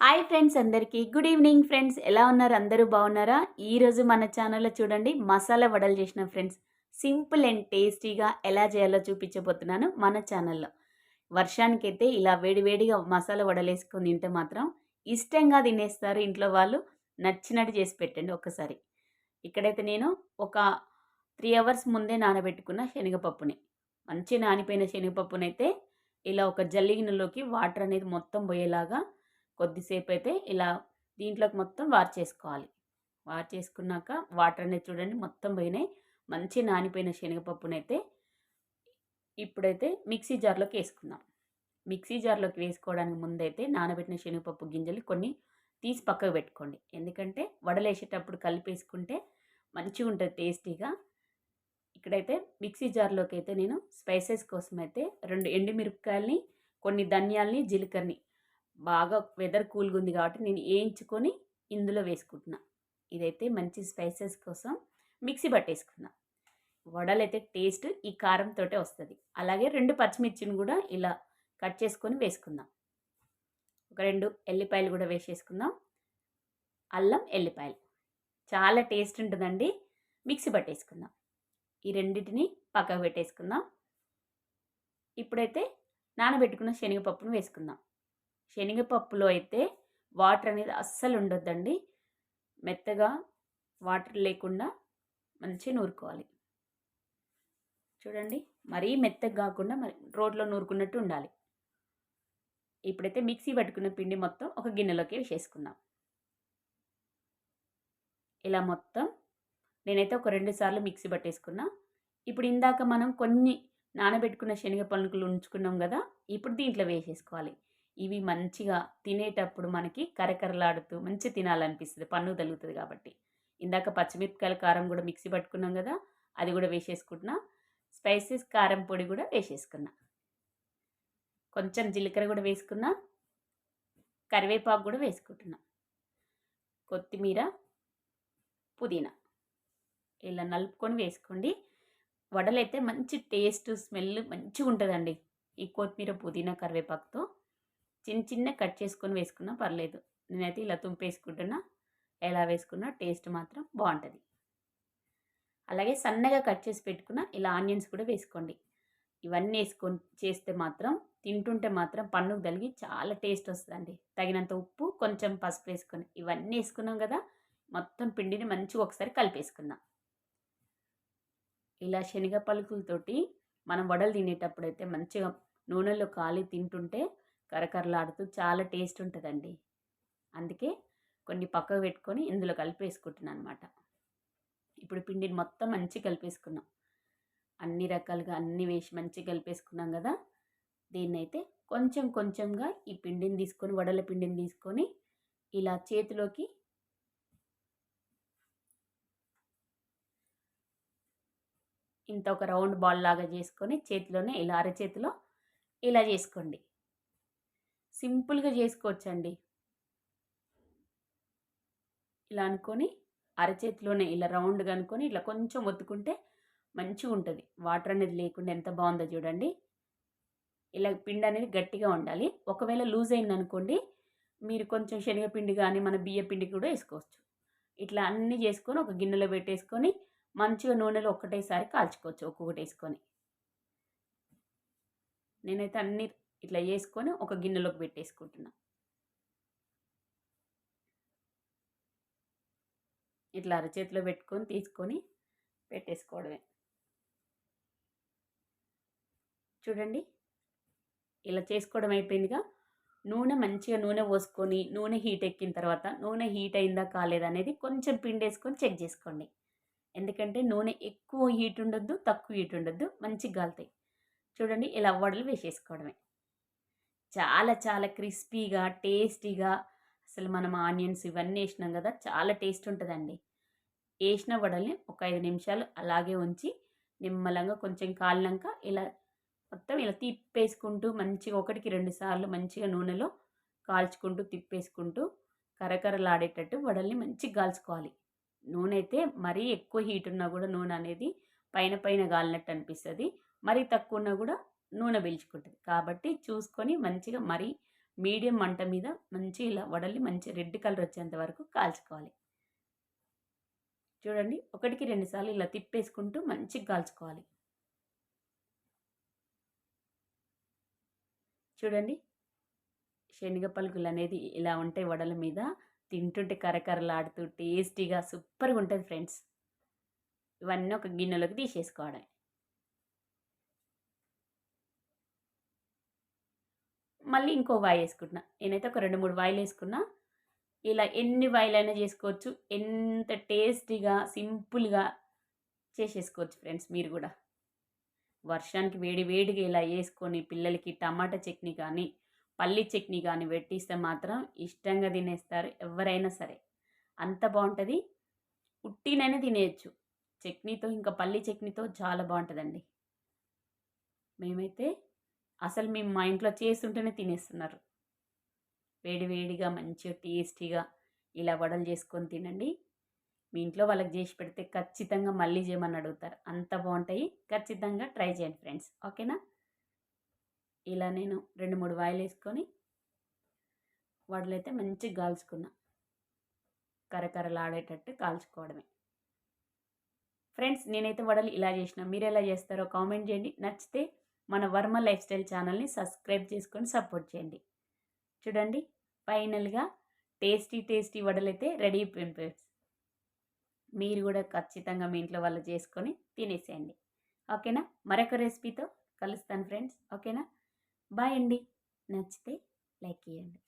Hi friends అందరికీ. Good evening friends. ఎలా ఉన్నారు? అందరూ బాగున్నారా? ఈరోజు మన ఛానల్లో చూడండి మసాలా వడలు చేసిన ఫ్రెండ్స్. సింపుల్ అండ్ టేస్టీగా ఎలా చేయాలో చూపించబోతున్నాను మన ఛానల్లో. వర్షానికైతే ఇలా వేడివేడిగా మసాలా వడలు వేసుకొని తింటే మాత్రం ఇష్టంగా తినేస్తారు ఇంట్లో వాళ్ళు. నచ్చినట్టు చేసి పెట్టండి ఒక్కసారి ఇక్కడైతే నేను ఒక త్రీ అవర్స్ ముందే నానబెట్టుకున్న శనగపప్పుని. మంచి నానిపోయిన శనగపప్పునైతే ఇలా ఒక జల్లిగినలోకి వాటర్ అనేది మొత్తం పోయేలాగా కొద్దిసేపు అయితే ఇలా దీంట్లోకి మొత్తం వార్ చేసుకోవాలి వార్ చేసుకున్నాక వాటర్ అనేది చూడండి మొత్తం పోయినాయి. మంచి నానిపోయిన శనగపప్పునైతే ఇప్పుడైతే మిక్సీ జార్లోకి వేసుకుందాం. మిక్సీ జార్లోకి వేసుకోవడానికి ముందైతే నానబెట్టిన శనగపప్పు గింజలు కొన్ని తీసి పక్కకు పెట్టుకోండి. ఎందుకంటే వడలేసేటప్పుడు కలిపేసుకుంటే మంచిగా ఉంటుంది టేస్టీగా. ఇక్కడైతే మిక్సీ జార్లోకి అయితే నేను స్పైసెస్ కోసం అయితే రెండు ఎండుమిరపకాయలని కొన్ని ధనియాల్ని జీలకర్రని బాగా వెదర్ కూల్గా ఉంది కాబట్టి నేను వేయించుకొని ఇందులో వేసుకుంటున్నా. ఇదైతే మంచి స్పైసెస్ కోసం మిక్సీ పట్టేసుకున్నా. వడలు అయితే టేస్ట్ ఈ కారంతో వస్తుంది. అలాగే రెండు పచ్చిమిర్చిని కూడా ఇలా కట్ చేసుకొని వేసుకుందాం. ఒక రెండు ఎల్లిపాయలు కూడా వేసేసుకుందాం. అల్లం ఎల్లిపాయలు. చాలా టేస్ట్ ఉంటుందండి. మిక్సీ పట్టేసుకుందాం. ఈ రెండింటిని పక్కకు పెట్టేసుకుందాం. ఇప్పుడైతే నానబెట్టుకున్న శనగపప్పును వేసుకుందాం. శనగపప్పులో అయితే వాటర్ అనేది అస్సలు ఉండొద్దండి. మెత్తగా వాటర్ లేకుండా మంచిగా నూరుకోవాలి. చూడండి మరీ మెత్తగా కాకుండా మరి రోడ్లో నూరుకున్నట్టు ఉండాలి. ఇప్పుడైతే మిక్సీ పట్టుకున్న పిండి మొత్తం ఒక గిన్నెలోకి వేసేసుకుందాం. ఇలా మొత్తం నేనైతే ఒక రెండు సార్లు మిక్సీ పట్టేసుకున్నా. ఇప్పుడు ఇందాక మనం కొన్ని నానబెట్టుకున్న శనగ పలుకులు ఉంచుకున్నాం కదా ఇప్పుడు దీంట్లో వేసేసుకోవాలి. ఇవి మంచిగా తినేటప్పుడు మనకి కరకరలాడుతూ మంచి తినాలనిపిస్తుంది. పన్ను తగులుతుంది కాబట్టి. ఇందాక పచ్చిమిరపకాయల కారం కూడా మిక్సీ పట్టుకున్నాం కదా అది కూడా వేసేసుకుంటున్నా. స్పైసెస్ కారం పొడి కూడా వేసేసుకున్నా. కొంచెం జీలకర్ర కూడా వేసుకున్నా. కరివేపాకు కూడా వేసుకుంటున్నా. కొత్తిమీర పుదీనా ఇలా నలుపుకొని వేసుకోండి. వడలైతే మంచి టేస్ట్ స్మెల్ మంచిగా ఉంటుందండి ఈ కొత్తిమీర పుదీనా కరివేపాకుతో చిన్న చిన్న కట్ చేసుకొని వేసుకున్నా పర్లేదు. నేనైతే ఇలా తుంపేసుకుంటున్నా. ఎలా వేసుకున్నా టేస్ట్ మాత్రం బాగుంటుంది అలాగే సన్నగా కట్ చేసి పెట్టుకున్న ఇలా ఆనియన్స్ కూడా వేసుకోండి. ఇవన్నీ వేసుకొని చేస్తే మాత్రం తింటుంటే మాత్రం పన్నుకు తలిగి చాలా టేస్ట్ వస్తుందండి. తగినంత ఉప్పు కొంచెం పసుపు వేసుకొని ఇవన్నీ వేసుకున్నాం కదా మొత్తం పిండిని మంచిగా ఒకసారి కలిపేసుకుందాం. ఇలా శనగ పలుకులతోటి మనం వడలు తినేటప్పుడు అయితే మంచిగా నూనెలో కాలి తింటుంటే కరకరలాడుతూ చాలా టేస్ట్ ఉంటుందండి. అందుకే కొన్ని పక్కకు పెట్టుకొని ఇందులో కలిపేసుకుంటున్నాను అనమాట ఇప్పుడు పిండిని మొత్తం మంచి కలిపేసుకున్నాం. అన్ని రకాలుగా అన్ని వేసి మంచి కలిపేసుకున్నాం కదా. దీన్ని అయితే కొంచెం కొంచెంగా ఈ పిండిని తీసుకొని వడల పిండిని తీసుకొని ఇలా చేతిలోకి ఇంత ఒక రౌండ్ బాల్ లాగా చేసుకొని చేతిలోనే ఇలా అరచేతిలో ఇలా చేసుకోండి. సింపుల్గా చేసుకోవచ్చండి. ఇలా అనుకొని అరచేతిలోనే ఇలా రౌండ్గా అనుకొని ఇట్లా కొంచెం ఒత్తుకుంటే మంచిగా ఉంటుంది. వాటర్ అనేది లేకుండా ఎంత బాగుందో చూడండి. ఇలా పిండి అనేది గట్టిగా ఉండాలి ఒకవేళ లూజ్ అయిందనుకోండి మీరు కొంచెం శనగపిండి కానీ మన బియ్య పిండి కూడా వేసుకోవచ్చు. ఇట్లా అన్నీ చేసుకొని ఒక గిన్నెలో పెట్టేసుకొని మంచిగా నూనెలో ఒక్కటేసారి కాల్చుకోవచ్చు ఒక్కొక్కటి వేసుకొని. నేనైతే అన్ని ఇట్లా వేసుకొని ఒక గిన్నెలోకి పెట్టేసుకుంటున్నా. ఇట్లా అరచేతిలో పెట్టుకొని తీసుకొని పెట్టేసుకోవడమే. చూడండి ఇలా చేసుకోవడం అయిపోయిందిగా. నూనె మంచిగా నూనె పోసుకొని నూనె హీట్ ఎక్కిన తర్వాత నూనె హీట్ అయిందా కాలేదా అనేది కొంచెం పిండి వేసుకొని చెక్ చేసుకోండి. ఎందుకంటే నూనె ఎక్కువ హీట్ ఉండొద్దు తక్కువ హీట్ ఉండొద్దు మంచిగా గాలుతాయి. చూడండి ఇలా వడలు వేసేసుకోవడమే. చాలా చాలా క్రిస్పీగా టేస్టీగా అసలు మనం ఆనియన్స్ ఇవన్నీ వేసినాం కదా చాలా టేస్ట్ ఉంటుందండి. వేసిన వడల్ని ఒక ఐదు నిమిషాలు అలాగే ఉంచి నిమ్మలంగా కొంచెం కాలినాక ఇలా మొత్తం ఇలా తిప్పేసుకుంటూ మంచిగా ఒకటికి రెండు సార్లు మంచిగా నూనెలో కాల్చుకుంటూ తిప్పేసుకుంటూ కరకరలాడేటట్టు వడల్ని మంచిగా కాల్చుకోవాలి నూనె అయితే మరీ ఎక్కువ హీట్ ఉన్నా కూడా నూనె అనేది పైన పైన గాలినట్టు అనిపిస్తుంది. మరీ తక్కువ ఉన్నా కూడా నూనె పీల్చుకుంటుంది. కాబట్టి చూసుకొని మంచిగా మరీ మీడియం మంట మీద మంచి ఇలా వడల్ని మంచి రెడ్ కలర్ వచ్చేంత వరకు కాల్చుకోవాలి. చూడండి ఒకటికి రెండుసార్లు ఇలా తిప్పేసుకుంటూ మంచిగా కాల్చుకోవాలి. చూడండి శనగ పలుకులు అనేది ఇలా ఉంటాయి వడల మీద తింటుంటే కరకరలాడుతూ టేస్టీగా సూపర్గా ఉంటుంది ఫ్రెండ్స్. ఇవన్నీ ఒక గిన్నెలోకి తీసేసుకోవడం మళ్ళీ ఇంకో వాయి వేసుకుంటున్నా. నేనైతే ఒక రెండు మూడు వాయిలు వేసుకున్నా. ఇలా ఎన్ని వాయిలైనా చేసుకోవచ్చు. ఎంత టేస్టీగా సింపుల్గా చేసేసుకోవచ్చు ఫ్రెండ్స్ మీరు కూడా. వర్షానికి వేడి వేడిగా ఇలా వేసుకొని పిల్లలకి టమాటా చట్నీ కానీ పల్లి చట్నీ కానీ పెట్టిస్తే మాత్రం ఇష్టంగా తినేస్తారు ఎవరైనా సరే. అంత బాగుంటుంది. ఉట్టినైనా తినేయచ్చు. చట్నీతో ఇంకా పల్లి చట్నీతో చాలా బాగుంటుందండి. మేమైతే అసలు మేము మా ఇంట్లో చేస్తుంటేనే తినేస్తున్నారు. వేడివేడిగా మంచిగా టేస్టీగా ఇలా వడలు చేసుకొని తినండి. మీ ఇంట్లో వాళ్ళకి చేసి పెడితే ఖచ్చితంగా మళ్ళీ చేయమని అడుగుతారు. అంత బాగుంటాయి. ఖచ్చితంగా ట్రై చేయండి ఫ్రెండ్స్. ఓకేనా? ఇలా నేను రెండు మూడు వాయిలు వేసుకొని వడలైతే మంచిగా కాల్చుకున్నా. కరకరలాడేటట్టు కాల్చుకోవడమే. ఫ్రెండ్స్ నేనైతే వడలు ఇలా చేసిన. మీరు ఎలా చేస్తారో కామెంట్ చేయండి. నచ్చితే మన వర్మ లైఫ్ స్టైల్ ఛానల్ని సబ్స్క్రైబ్ చేసుకొని సపోర్ట్ చేయండి. చూడండి ఫైనల్గా టేస్టీ టేస్టీ వడలు అయితే రెడీ అయిపోయింది మీరు కూడా ఖచ్చితంగా మీ ఇంట్లో వాళ్ళు చేసుకొని తినేసేయండి. ఓకేనా? మరొక రెసిపీతో కలుస్తాను ఫ్రెండ్స్. ఓకేనా? బాయ్ అండి. నచ్చితే లైక్ చేయండి.